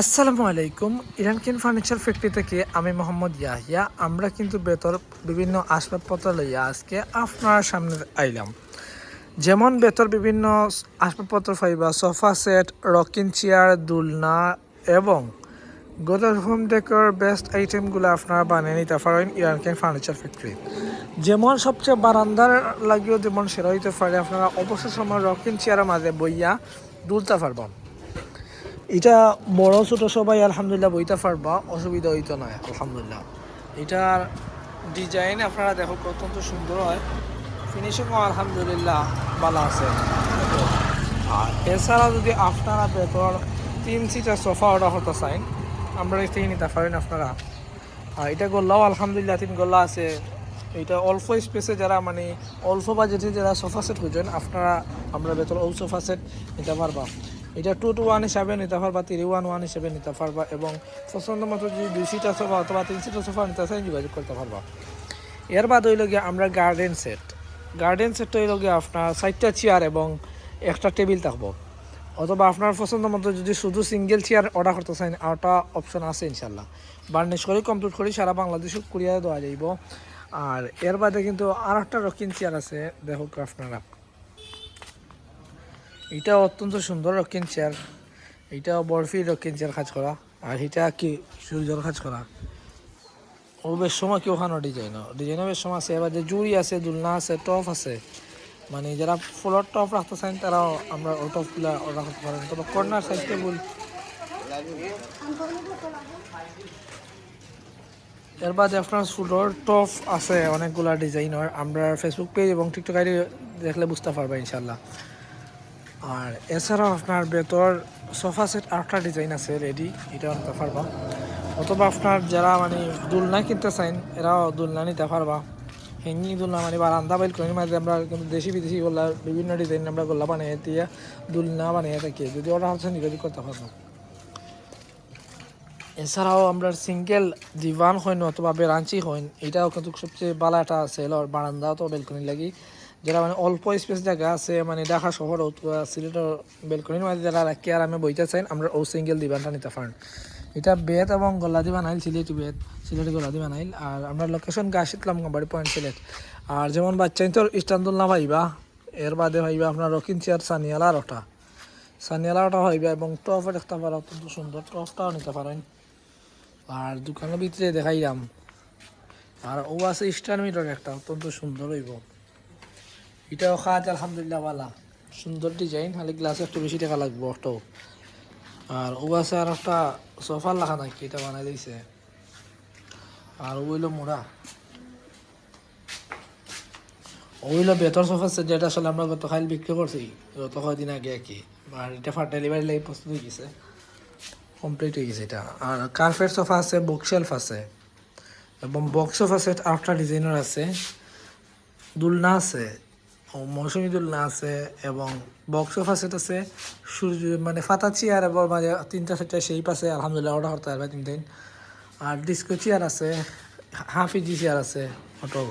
আসসালামু আলাইকুম। ইরানকিন furniture factory থেকে আমি মোহাম্মদ ইয়াহিয়া। আমরা কিন্তু বেতর বিভিন্ন আসবাবপত্র লইয়া আজকে আপনার সামনে আইলাম। যেমন বেতর বিভিন্ন আসবাবপত্র পাইবা সোফা সেট, রকিং চেয়ার, দুলনা এবং গোদর হোম ডেকর বেস্ট আইটেমগুলো আপনারা বানিয়ে নিতে পারেন ইরানকিন ফার্নিচার ফ্যাক্টরি। যেমন সবচেয়ে বারান্দার লাগিয়েও যেমন সেরা হইতে পারে, আপনারা অবসর সময় রকিং চেয়ারের মাঝে বইয়া দুলতে পারবেন। এটা বড় ছোট সবাই আলহামদুলিল্লাহ বইতে পারবা, অসুবিধা হইতো না, আলহামদুলিল্লাহ। এটার ডিজাইন আপনারা দেখো অত্যন্ত সুন্দর হয়। ফিনিশিংও আলহামদুলিল্লাহ ভালো আছে। আর এছাড়া যদি আপনারা ভেতর তিন সিটার সোফা অর্ডার করতে চান, আমরা থেকে নিতে পারেন আপনারা। আর এটা গোল্লাও আলহামদুলিল্লাহ তিন গোল্লা আছে। এটা অল্প স্পেসে যারা মানে অল্প বাজেটে যারা সোফা সেট খুঁজেন, আপনারা, আমরা ভেতর ওই সোফা সেট নিতে পারবা। এটা টু টু ওয়ান হিসাবে নিতে পারবা থ্রি ওয়ান ওয়ান হিসাবে নিতে পারবা এবং পছন্দ মতো যদি দুই সিটার সোফা অথবা তিন সিটার সোফা নিতে চান যোগাযোগ করতে পারবা। এর বাদ হইল গিয়ে আমরা গার্ডেন সেট গার্ডেন সেটটা হইল গিয়ে আপনার চারটা চেয়ার এবং একটা টেবিল থাকব। অথবা আপনার পছন্দ মতো যদি শুধু সিঙ্গেল চেয়ার অর্ডার করতে চান, আরটা অপশন আছে ইনশাল্লাহ বার্নিশ করে কমপ্লিট করে, সারা বাংলাদেশে কুরিয়া দেওয়া যাইব। আর এর বাদে কিন্তু আর একটা রকিং চেয়ার আছে দেখুক আপনারা। এটা অত্যন্ত সুন্দর রকিং চেয়ার এটা বরফি রকিং চেয়ার কাজ করা। আর এটা কি সূর্যর কাজ করা। ও বেশ সময় কি ওখানে ডিজাইন ডিজাইনও বেশ সময় আছে। এবার যে জুড়ি আছে দুলনা আছে টপ আছে। মানে যারা ফুলের টপ রাখতে চান তারাও আমরা ও টপগুলো করতে পারেন। তবে কর্নার সাইড টেবুল এর বাদে আপনার ফুলের টপ আছে অনেকগুলা ডিজাইনের আমরা ফেসবুক পেজ এবং টিকটক আইডি দেখলে বুঝতে পারবে ইনশাল্লাহ আর এছাড়াও আপনার ভেতর সোফা সেট আটটা ডিজাইন আছে রেডি এটা নিতে পারবা। অথবা আপনার যারা মানে দুলনা কিনতে চাইন এরাও দুলনা নিতে পারবা। হেঙ্গি দুলনা মানে বারান্দা বাইল করে মাঝে আমরা কিন্তু দেশি বিদেশি গোল্লা বিভিন্ন ডিজাইন আমরা গোল্লা বানিয়ে দিয়ে দুলনা বানিয়ে থাকি। যদি অর্ডার হচ্ছে নিগদি করতে পারব। এছাড়াও আমরা সিঙ্গেল দিওয়ান হইন অথবা বেরাঞ্চি হইন, এটাও কিন্তু সবচেয়ে ভালো একটা সেলর বারান্দা তো বেলকনি লাগি। যারা মানে অল্প স্পেস জায়গা আছে মানে ঢাকা শহর সিলেটের বেলকনির মাঝে যারা রাখি আর আমি বইতে চাইন আমরা ও সিঙ্গেল দিবানটা নিতে পারেন। এটা বেত এবং গলা দিয়ে বানাইল, সিলেটি বেত, সিলেটি গলা দিয়ে বানাইল। আর আমরা লোকেশন গাছিলাম বাড়ি পয়েন্ট সিলেট। আর যেমন বাচ্চাই তো ইস্টান্দুল না ভাইবা, এর বাদে ভাইবা আপনার রকিন চেয়ার, সানিয়ালা আর ওটা সানিয়ালা ওটা হইবা এবং টপও দেখতে পারা অত্যন্ত সুন্দর টপটাও নিতে পারেন। আর দোকানের ভিতরে দেখাইলাম। আর ও আছে স্টার মিটার একটা, অত্যন্ত সুন্দর হইব। এটাও খাওয়া আলহামদুলিল্লাহ ভালা। সুন্দর ডিজাইন খালি গ্লাস একটু বেশি টাকা লাগবে অটো। আর ও আছে আর একটা সোফার লাখা নাকি, এটা বানাই দিয়েছে আর ও হইল মোড়া। ও হইল বেতর সোফা সেট যেটা আসলে আমরা গত খাইল বিক্রি করছি, গত কয়দিন আগে আর কি। আর এটা ফার ডেলিভারি লাগে প্রস্তুত হয়ে গেছে। কমপ্লিট হয়ে গেছে এটা। আর কার্পেট সোফা আছে বুক শেলফ আছে। এবং বক্স সোফা সেট আটটা ডিজাইনের আছে। দুলনা আছে। ও মৌসুমি দুলনা আছে এবং বক্স সেট আছে। সূর্য মানে ফাতা চেয়ার এবং মাঝে তিনটা, চারটা সেই পাশে আলহামদুলিল্লাহ অর্ডার করতে পারবে তিন দিন আর ডিস্কো চেয়ার আছে, হাফ ইজি চেয়ার আছে অটো